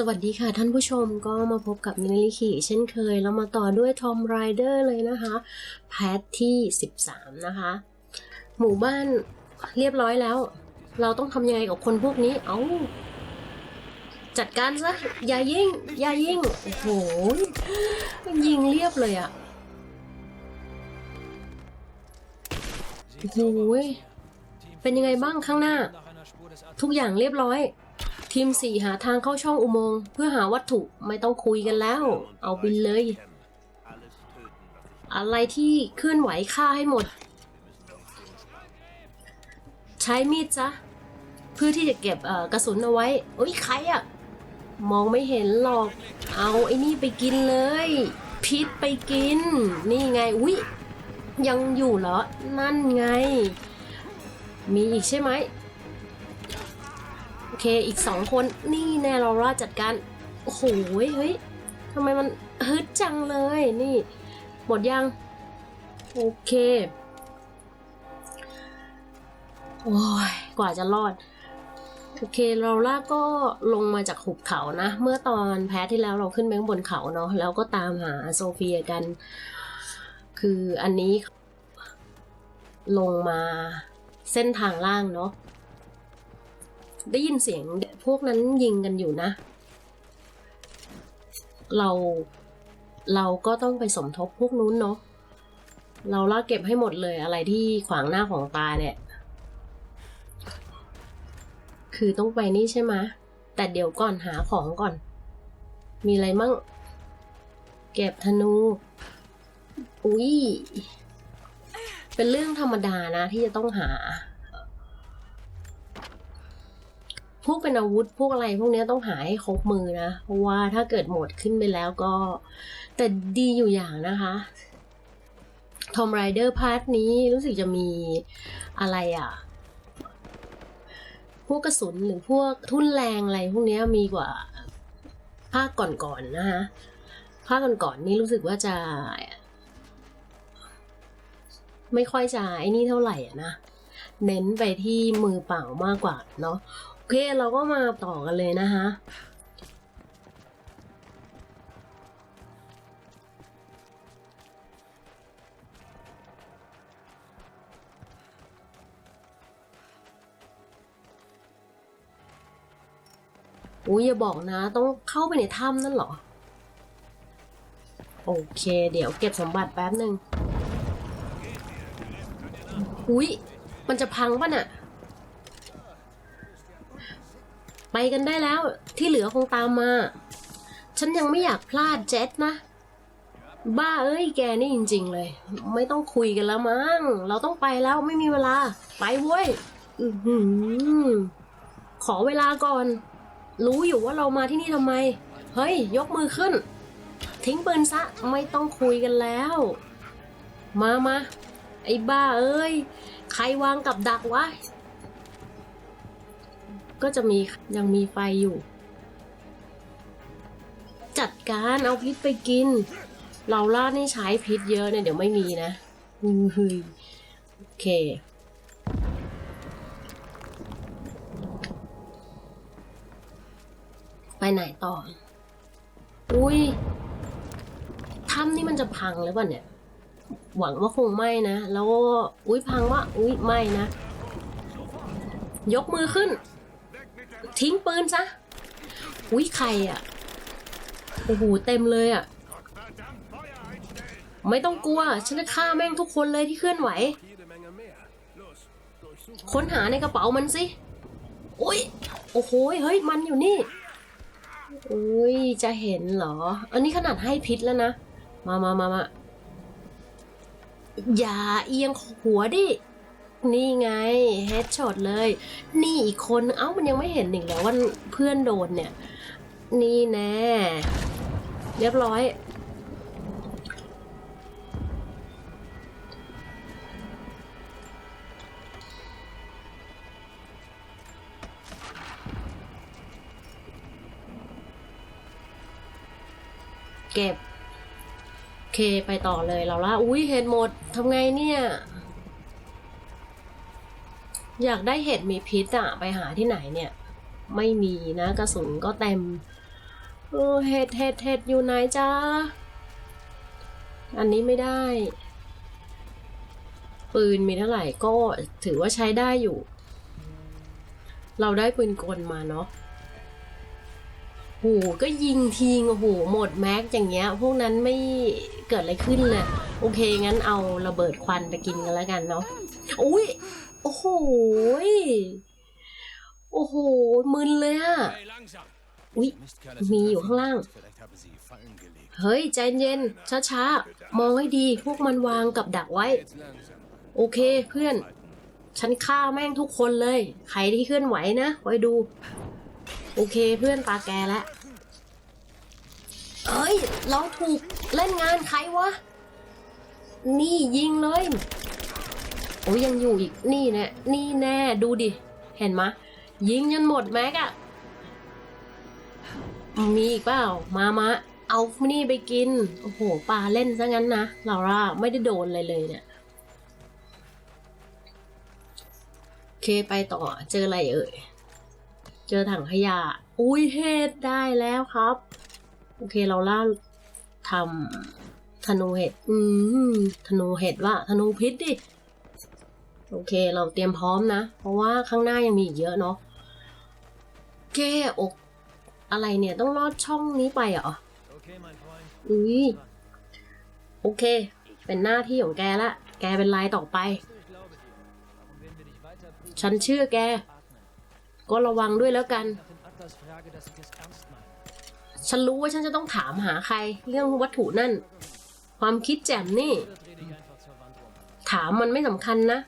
สวัสดีค่ะท่านผู้ชมก็มาพบกับนิลิขีเช่นเคย แล้วมาต่อด้วยทอมไรเดอร์เลยนะคะ แพทที่ 13 นะคะ หมู่บ้านเรียบร้อยแล้ว เราต้องทำยังไงกับคนพวกนี้ เอาจัดการซะ อย่ายิงอย่ายิงโอ้โหยิงเรียบเลยอะโอ้โหเป็นยังไงบ้างข้างหน้า ทุกอย่างเรียบร้อย ทีมสี่หาทางเข้าช่องอุโมงค์เพื่อหาวัตถุไม่ต้องคุยกันแล้ว เอาบินเลย อะไรที่เคลื่อนไหวฆ่าให้หมด ใช้มีดซะเพื่อที่จะเก็บกระสุนเอาไว้เอ้ยใครอะมองไม่เห็นหรอก เอาไอ้นี่ไปกินเลย พิษไปกิน นี่ไงอุ้ยยังอยู่เหรอ นั่นไง มีอีกใช่ไหม โอเคอีกสองคนนี่แน่เราล่าจัดการโอ้โหเฮ้ยทำไมมันฮึดจังเลยนี่ หมดยัง โอเคโอ้ยกว่าจะรอดโอเคเราล่าก็ลงมาจากหุบเขานะ เมื่อตอนแพ้ที่แล้วเราขึ้นไปข้างบนเขาเนาะแล้วก็ตามหาโซเฟียกัน คืออันนี้ลงมาเส้นทางล่างเนาะ ได้ยินเสียงพวกนั้นยิงกันอยู่นะ เราเราก็ต้องไปสมทบพวกนู้นเนาะเราล่าเก็บให้หมดเลยอะไรที่ขวางหน้าของตาเนี่ย คือต้องไปนี่ใช่ไหมแต่เดี๋ยวก่อนหาของก่อน มีอะไรมั่ง เก็บธนู อุ้ยเป็นเรื่องธรรมดานะที่จะต้องหา พวกเป็นอาวุธพวกอะไรพวกนี้ต้องหาให้ครบมือนะเพราะว่าถ้าเกิดหมดขึ้นไปแล้วก็ แต่ดีอยู่อย่างนะคะทอมไรเดอร์พาร์ทนี้รู้สึกจะมีอะไรอะ พวกกระสุนหรือพวกทุ่นแรงอะไรพวกนี้มีกว่าภาคก่อนๆนนะคะภาคก่อนๆนี่รู้สึกว่าจะ ไม่ค่อยจะไอ้นี่เท่าไหร่อะนะ เน้นไปที่มือเปล่ามากกว่าเนาะ เคเราก็มาต่อกันเลยนะคะอุ้ยอย่าบอกนะ ต้องเข้าไปในถ้ำนั่นเหรอ โอเค เดี๋ยวเก็บสมบัติแป๊บหนึ่งอุ้ยมันจะพังป่ะน่ะ ไปกันได้แล้วที่เหลือคงตามมา ฉันยังไม่อยากพลาดเจ็ตนะ บ้าเอ้ยแกนี่จริง ๆ เลย ไม่ต้องคุยกันแล้วมั้งเราต้องไปแล้วไม่มีเวลา ไปเว้ยอขอเวลาก่อน รู้อยู่ว่าเรามาที่นี่ทำไม เฮ้ย ยกมือขึ้น ทิ้งปืนซะไม่ต้องคุยกันแล้ว มามาไอ้บ้าเอ้ย ใครวางกับดักวะ ก็จะมียังมีไฟอยู่ จัดการเอาพิษไปกิน เราล่านี่ใช้พิษเยอะเนี่ยเดี๋ยวไม่มีนะโอเคไปไหนต่อ อุ้ย ถ้ำนี่มันจะพังหรือเปล่าเนี่ย หวังว่าคงไม่นะ แล้ว อุ้ยพังวะอุ้ยไม่นะ ยกมือขึ้น ทิ้งปืนซะ อุ้ยใครอะ่ะ โอ้โหเต็มเลยอะ่ะ ไม่ต้องกลัว ฉันจะฆ่าแม่งทุกคนเลยที่เคลื่อนไหว ค้นหาในกระเป๋ามันสิ อุ้ย โอ้โห เฮ้ย มันอยู่นี่ อุ้ย จะเห็นเหรอ อันนี้ขนาดให้พิษแล้วนะ มามามามาอย่าเอียงหัวดิ นี่ไงเฮดช็อตเลย นี่อีกคนเอ้ามันยังไม่เห็นอีกแล้วว่าเพื่อนโดนเนี่ย นี่แน่เรียบร้อย เก็บ เคไปต่อเลยเราละอุ้ยเห็ดหมดทำไงเนี่ย อยากได้เห็ดมีพิษอะไปหาที่ไหนเนี่ย ไม่มีนะกระสุนก็เต็มเออเห็ดเห็ดเห็ดอยู่ไหนจ้าอันนี้ไม่ได้ ปืนมีเท่าไหร่ก็ถือว่าใช้ได้อยู่ เราได้ปืนกลมาเนาะโหก็ยิงทีงโอ้โหหมดแม็กอย่างเงี้ย พวกนั้นไม่เกิดอะไรขึ้นเลยโอเคงั้นเอาระเบิดควันไปกินกันแล้วกันเนาะอุ้ย โอ้โห โอ้โห มึนเลยอะอุ้ยมีอยู่ข้างล่าง เฮ้ย ใจเย็น ช้าๆ มองให้ดี พวกมันวางกับดักไว้ โอเคเพื่อน ฉันฆ่าแม่งทุกคนเลย ใครที่เคลื่อนไหวนะ ไว้ดู โอเคเพื่อนตาแกแล้วเอ้ย เราถูกเล่นงานใครวะ นี่ยิงเลย โอ้ยยังอยู่อีกนี่แน่นี่แน่ดูดิ เห็นมะ ยิงจนหมดแม็กอะมีอีกเปล่า มามาเอานี่ไปกิน โอ้โหปลาเล่นซะงั้นนะลาร่าไม่ได้โดนอะไรเลยเนี่ยโอเคไปต่อเจออะไรเอ่ย เจอถังขยะ อุ้ยเห็ดได้แล้วครับ โอเคเราล่าทำธนูเห็ด อืมธนูเห็ดว่าธนูพิษดิ โอเค เราเตรียมพร้อมนะ เพราะว่าข้างหน้ายังมีอีกเยอะเนาะโอเคอกอะไรเนี่ยต้องลอดช่องนี้ไปเหรออุ้ยโอเค เป็นหน้าที่ของแกละ แกเป็นลายต่อไป ฉันเชื่อแก ก็ระวังด้วยแล้วกัน ฉันรู้ว่าฉันจะต้องถามหาใคร เรื่องวัตถุนั่น ความคิดแจ่มนี่ ถามมันไม่สำคัญนะ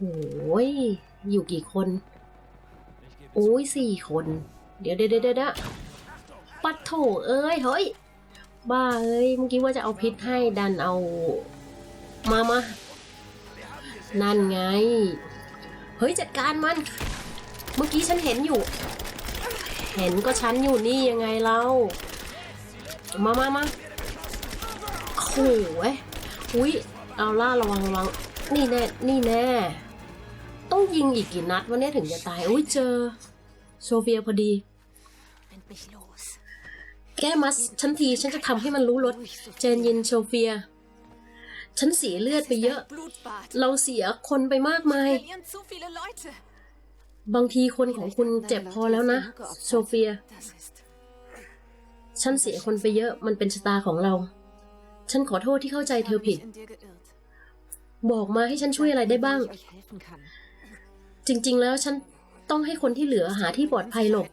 โอ้ยอยู่กี่คน โอ้ยสี่คนเดี๋ยวเดี๋ยวเดี๋ยวเดี๋ยวปัดโถเอ้ย เฮ้ย บ้าเอ้ย เมื่อกี้ว่าจะเอาพิษให้ดันเอา มามา นั่นไง เฮ้ย จัดการมัน เมื่อกี้ฉันเห็นอยู่ เห็นก็ฉันอยู่นี่ยังไงเรา มามามาโอ้ยอุ้ยเอาล่าระวังระวังนี่แน่ นี่แน่ ต้องยิงอีกกี่นัดวันนี้ถึงจะตาย อุ้ยเจอ โซเฟียพอดี แก้มัสฉันทีฉันจะทำให้มันรู้รสเจนเย็นโซเฟีย ฉันเสียเลือดไปเยอะ เราเสียคนไปมากมาย บางทีคนของคุณเจ็บพอแล้วนะ โซเฟีย ฉันเสียคนไปเยอะมันเป็นชะตาของเรา ฉันขอโทษที่เข้าใจเธอผิดบอกมาให้ฉันช่วยอะไรได้บ้าง จริง ๆ แล้วฉันต้องให้คนที่เหลือหาที่ปลอดภัยหลบ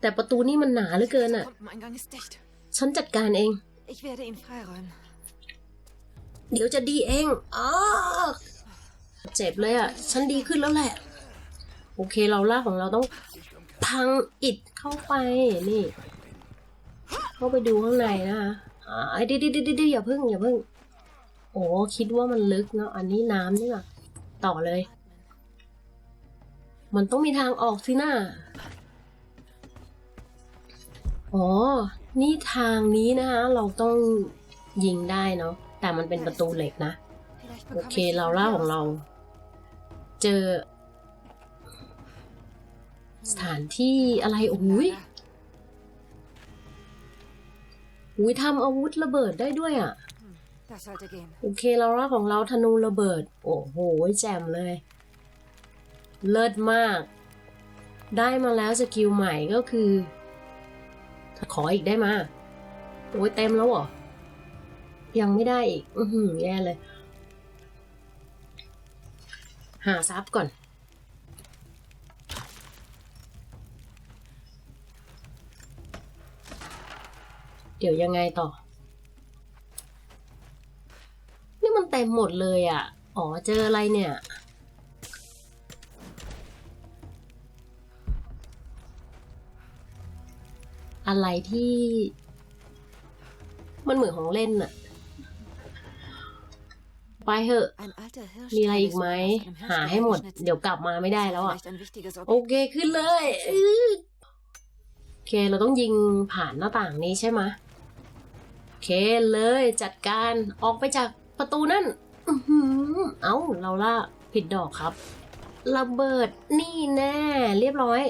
แต่ประตูนี่มันหนาเหลือเกินอะ ฉันจัดการเอง เดี๋ยวจะดีเองอ้าเจ็บเลยอะ ฉันดีขึ้นแล้วแหละ โอเคเราล่าของเราต้องพังอิดเข้าไปนี่ เข้าไปดูข้างในนะคะอ่าเดี๋ยวเดี๋ยวเดี๋ยวเดี๋ยวอย่าเพิ่งอย่าเพิ่ง โอ้คิดว่ามันลึกเนาะอันนี้น้ำนี่หว่าต่อเลย มันต้องมีทางออกสินะอ๋อ นี่ทางนี้นะคะเราต้องยิงได้เนาะ แต่มันเป็นประตูเหล็กนะ โอเค เราล่าของเรา เจอ สถานที่อะไรโอ้ยอุ้ยทำอาวุธระเบิดได้ด้วยอะ โอเค เราล่าของเราธนูระเบิด โอ้โห แจ่มเลย เลิศมาก ได้มาแล้วสกิลใหม่ก็คือ ขออีกได้มา โอ้ยเต็มแล้วเหรอ ยังไม่ได้อีก อือหือแย่เลย หาซับก่อนเดี๋ยวยังไงต่อ นี่มันเต็มหมดเลยอะ อ๋อ เจออะไรเนี่ย อะไรที่ มันเหมือนของเล่นอะไปเถอะ Ein alter Hirsch. มีอะไร der อี sich กไหม sogar auf einem หาให้หมด Hirschgehirn เดี๋ยวกลับมาไม่ได้แล้ว schnitzt. อะ Vielleicht ein wichtiges โอ Objekt. เคขึ้นเลยอื้อโอเค เราต้องยิงผ่านหน้าต่างนี้ใช่ไหมะโอเคเลยจัดการออกไปจากประตูนั่นอือหือเอาเราล่าผิดดอกครับระเบิดนี่แน่ เรียบร้อย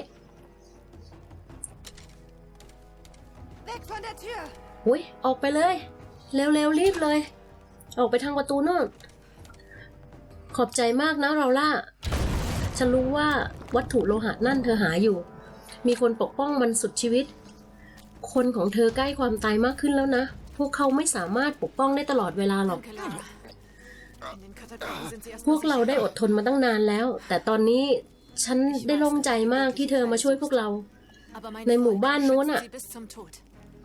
Weg von der Tür! อุ้ยออกไปเลย เร็วๆรีบเลย ออกไปทางประตูโน่น ขอบใจมากนะเราล่า ฉันรู้ว่าวัตถุโลหะนั่นเธอหาอยู่ มีคนปกป้องมันสุดชีวิต คนของเธอใกล้ความตายมากขึ้นแล้วนะ พวกเขาไม่สามารถปกป้องได้ตลอดเวลาหรอก พวกเราได้อดทนมาตั้งนานแล้ว แต่ตอนนี้ฉันได้โล่งใจมากที่เธอมาช่วยพวกเรา ในหมู่บ้านนู้น schützen น่ะ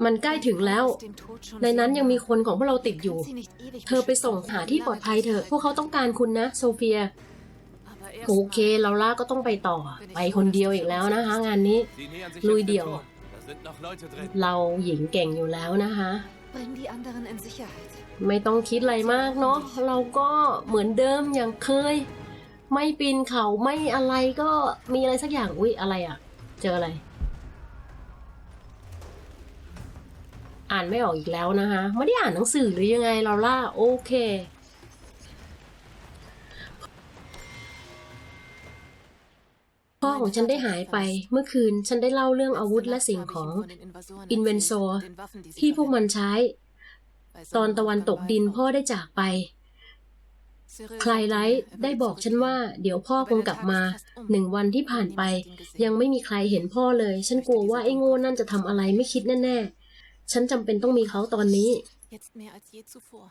มันใกล้ถึงแล้ว ในนั้นยังมีคนของพวกเราติดอยู่ เธอไปส่งหาที่ปลอดภัยเถอะ พวกเขาต้องการคุณนะ โซเฟีย โอเคเราล่าก็ต้องไปต่อ ไปคนเดียวอีกแล้วนะคะงานนี้ Sie nähern sich Lui jetzt dem Dio. Turm. Da sind noch Leute drin. เราหญิงเก่งอยู่แล้วนะคะ ไม่ต้องคิดอะไรมากเนาะ เราก็เหมือนเดิมอย่างเคย ไม่ปีนเขาไม่อะไรก็มีอะไรสักอย่าง อุ๊ยอะไรอะ่ะ เจออะไร อ่านไม่ออกอีกแล้วนะคะไม่ได้อ่านหนังสือหรือยังไงเราล่าโอเค พ่อของฉันได้หายไปเมื่อคืนฉันได้เล่าเรื่องอาวุธและสิ่งของอินเวนโซที่พวกมันใช้ ตอนตะวันตกดินพ่อได้จากไปใครไลท์ได้บอกฉันว่า เดี๋ยวพ่อคงกลับมาหนึ่งวันที่ผ่านไป ยังไม่มีใครเห็นพ่อเลย ฉันกลัวว่าไอ้โง่นั่นจะทำอะไรไม่คิดแน่ๆ ฉันจำเป็นต้องมีเขาตอนนี้ Jetzt mehr als je zuvor.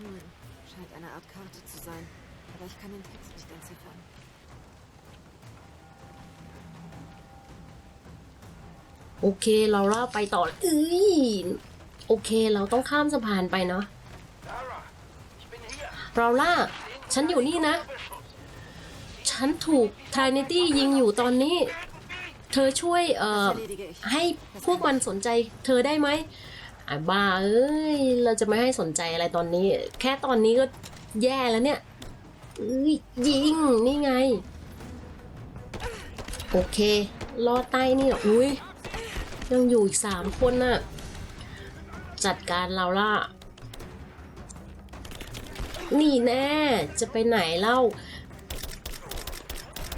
Hm, scheint eine Art Karte zu sein, aber ich kann den Text nicht entziffern. โอเค เราเล่าไปต่อเอ้ย โอเค เราต้องข้ามสะพานไปเนาะเราล่า ฉันอยู่นี่นะ ฉันถูกทายนิตี้ยิงอยู่ตอนนี้ เธอช่วยเอ่อให้พวกมันสนใจเธอได้ไหมอะบ้าเอ้ย เราจะไม่ให้สนใจอะไรตอนนี้ แค่ตอนนี้ก็แย่แล้วเนี่ยเอ้ยยิง นี่ไง โอเค รอดใต้นี่หรออุ้ยยังอยู่อีกสามคนน่ะ จัดการเราล่ะ นี่แน่ จะไปไหนเล่า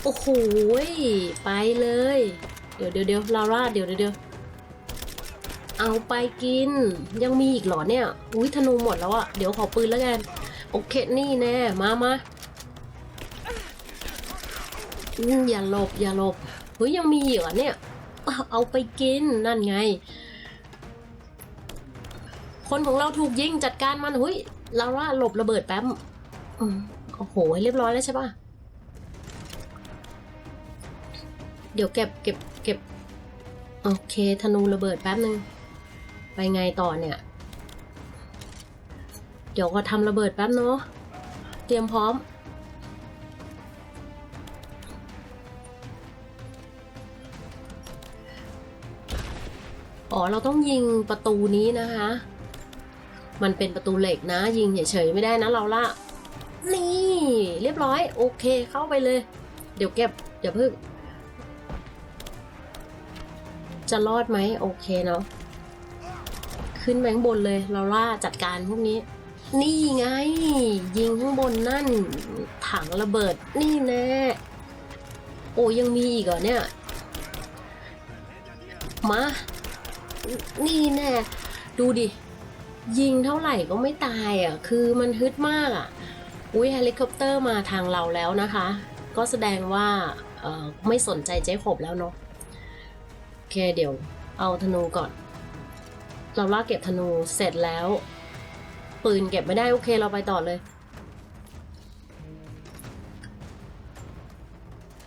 โอ้โหไปเลย เดี๋ยวเดี๋ยวเดี๋ยวลาร่าเดี๋ยวเดี๋ยวเอาไปกิน ยังมีอีกหรอเนี่ย อุ้ยธนูหมดแล้วอะเดี๋ยวขอปืนแล้วกัน โอเค นี่แน่ มามาอย่าหลบ อย่าหลบ เฮ้ย ยังมีอีกเหรอเนี่ย เอาไปกิน นั่นไง คนของเราถูกยิงจัดการมันเฮ้ยลาร่าหลบระเบิดแป๊บโอ้โหเรียบร้อยแล้วใช่ปะเดี๋ยวเก็บเก็บเก็บโอเคธนูระเบิดแป๊บนึง ไปไงต่อเนี่ย เดี๋ยวก็ทำระเบิดแป๊บเนาะเตรียมพร้อม อ๋อเราต้องยิงประตูนี้นะคะ มันเป็นประตูเหล็กนะ ยิงเฉยๆไม่ได้นะเราละนี่เรียบร้อย โอเคเข้าไปเลย เดี๋ยวเก็บอย่าเพิ่งจะรอดไหมโอเคเนาะขึ้นแบงบนเลยเราล่าจัดการพวกนี้ นี่ไง ยิงข้างบนนั่น ถังระเบิดนี่แน่โอ้ยังมีอีกเหรอเนี่ยมา นี่แน่ ดูดิ ยิงเท่าไหร่ก็ไม่ตายอะ คือมันฮึดมากอะ อุ้ยเฮลิคอปเตอร์มาทางเราแล้วนะคะ ก็แสดงว่าไม่สนใจเจ๊ขบแล้วเนาะ โอเคเดี๋ยวเอาธนูก่อน เราลากเก็บธนูเสร็จแล้ว ปืนเก็บไม่ได้ โอเคเราไปต่อเลย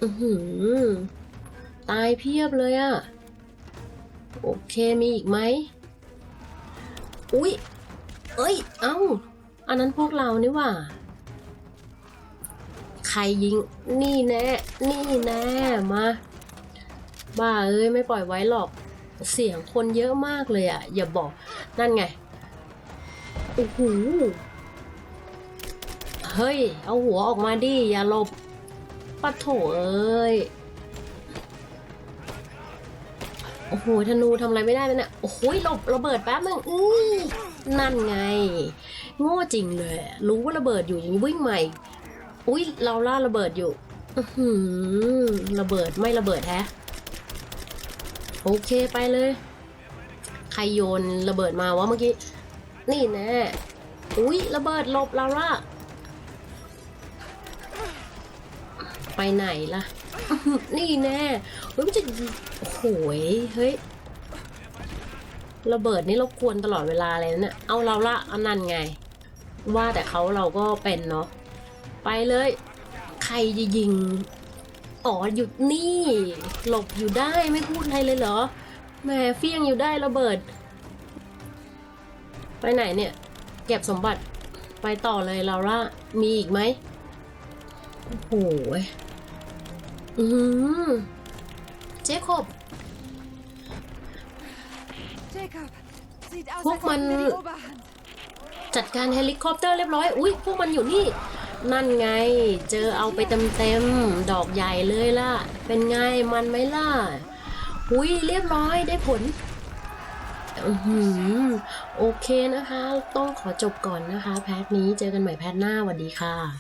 อือหือ ตายเพียบเลยอะโอเคมีอีกไหม อุ๊ยเอ้ย เอ้า อันนั้นพวกเรานี่ว่า ใครยิง นี่แน่ นี่แน่ มา บ้าเอ้ย ไม่ปล่อยไว้หรอก เสียงคนเยอะมากเลยอะอย่าบอก นั่นไง โอ้โห เฮ้ย เอาหัวออกมาดิ อย่าหลบปะโถเอ้ย โอ้โหธนูทำอะไรไม่ได้เลยเนี่ยโอ้โหหลบระเบิดแป๊บนึงอื้นั่นไง โง่จริงเลย รู้ว่าระเบิดอยู่ยังวิ่งใหม่ อุ้ยเราล่าระเบิดอยู่อืระเบิดไม่ระเบิดแฮะโอเคไปเลย ใครโยนระเบิดมาวะเมื่อกี้ นี่แน่อุ้ยระเบิดหลบเราล่ะไปไหนล่ะ นี่แน่ เฮ้ยมันจะโอ้โหยเฮ้ยระเบิดนี่รบกวนตลอดเวลาเลยนะเนี่ยเอาเราละเอานั่นไง ว่าแต่เขาเราก็เป็นเนาะไปเลย ใครจะยิงอ๋อหยุดนี่หลบอยู่ได้ไม่พูดอะไรเลยเหรอแหมเฟี้ยงอยู่ได้ระเบิด ไปไหนเนี่ย เก็บสมบัติไปต่อเลยเราละมีอีกไหมโอ้โหอืม เจคอบ Jacob, sieht aus, Guck als hätten wir mal. die Oberhand. จัดการเฮลิคอปเตอร์เรียบร้อย อุ้ยพวกมันอยู่นี่ นั่นไง เจอเอาไปเต็มๆ ดอกใหญ่เลยล่ะ เป็นไง มันไหมล่ะ อุ้ยเรียบร้อยได้ผลอือหือโอเคนะคะ ต้องขอจบก่อนนะคะ แพทนี้เจอกันใหม่แพทหน้าสวัสดีค่ะ